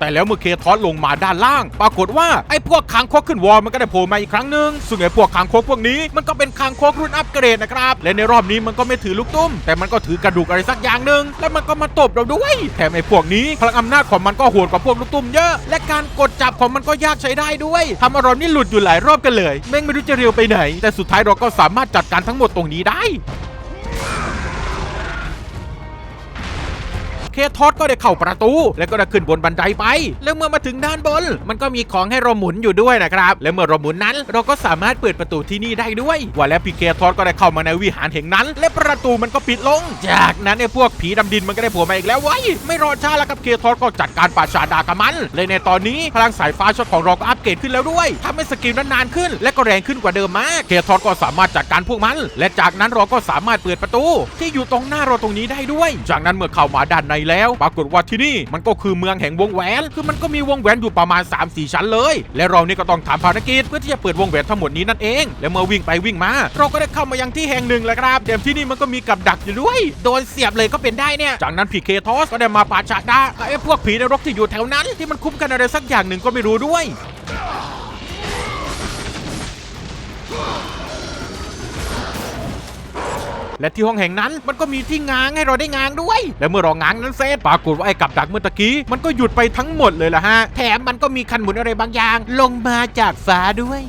แต่แล้วเมื่อเคทอสลงมาด้านล่าง ปรากฏว่าไอ้พวกคางคกขึ้นวอลมันก็ได้โผล่มาอีกครั้งหนึ่งซึ่งไอ้พวกคางคกพวกนี้มันก็เป็นคางคกรุ่นอัปเกรดนะครับ และในรอบนี้มันก็ไม่ถือลูกตุ้ม แต่มันก็ถือกระดูกอะไรสักอย่างหนึ่งแล้วมันก็มาตบเราด้วย แถมไอ้พวกนี้พลังอำนาจของมันก็โหดกว่าพวกลูกตุ้มเยอะ และการกดจับของมันก็ยากใช้ได้ด้วยทำอาเรานี่หลุดอยู่หลายรอบกันเลยแม่งไม่รู้จะเร็วไปไหน แต่สุดท้ายเราก็สามารถจัดการทั้งหมดตรงนี้ได้ เคทอสก็ได้เข้าประตู แล้วก็ได้ขึ้นบนบันไดไป แล้วเมื่อมาถึงด้านบน มันก็มีของให้เราหมุนอยู่ด้วยนะครับ และเมื่อเราหมุนนั้น เราก็สามารถเปิดประตูที่นี่ได้ด้วยว่าแล้วพี่เคทอสก็ได้เข้ามาในวิหารแห่งนั้น และประตูมันก็ปิดลง จากนั้นไอ้พวกผีดำดินมันก็ได้ผล่มาอีกแล้วไว้ยไม่รอช้าแล้วครับเคทอสก็จัดการปราชาดากับมันเลยในตอนนี้พลังสายฟ้าช็อตของเราก็อัปเกรดขึ้นแล้วด้วยทำให้สกิลนั้นนานขึ้น และก็แรงขึ้นกว่าเดิมมากเคทอสก็สามารถจัดการพวกมัน และจากนั้นเราก็สามารถเปิดประตู ที่อยู่ตรงหน้าเราตรงนี้ได้ด้วย จากนั้นเมื่อเข้ามาด้านในแล้ว ปรากฏว่าที่นี่มันก็คือเมืองแห่งวงแหวน คือมันก็มีวงแหวนอยู่ประมาณ 3-4 ชั้นเลย และเรานี่ก็ต้องทำภารกิจเพื่อที่จะเปิดวงแหวนทั้งหมดนี้นั่นเอง และเมื่อวิ่งไปวิ่งมา เราก็ได้เข้ามายังที่แห่งหนึ่งแล้วครับเดมที่นี่มันก็มีกับดักอยู่ด้วย โดนเสียบเลยก็เป็นได้เนี่ย จากนั้นพีเคทอสก็ได้มาปาชาดาไอ้พวกผีนรกที่อยู่แถวนั้นที่มันคุ้มกันอะไรสักอย่างหนึ่งก็ไม่รู้ด้วย และที่ห้องแห่งนั้นมันก็มีที่ง้างให้เราได้ง้างด้วย และเมื่อเราง้างนั้นเสร็จปรากฏว่าไอ้กับดักเมื่อตะกี้มันก็หยุดไปทั้งหมดเลยล่ะฮะ แถมมันก็มีคันหมุนอะไรบางอย่าง ลงมาจากฟ้าด้วย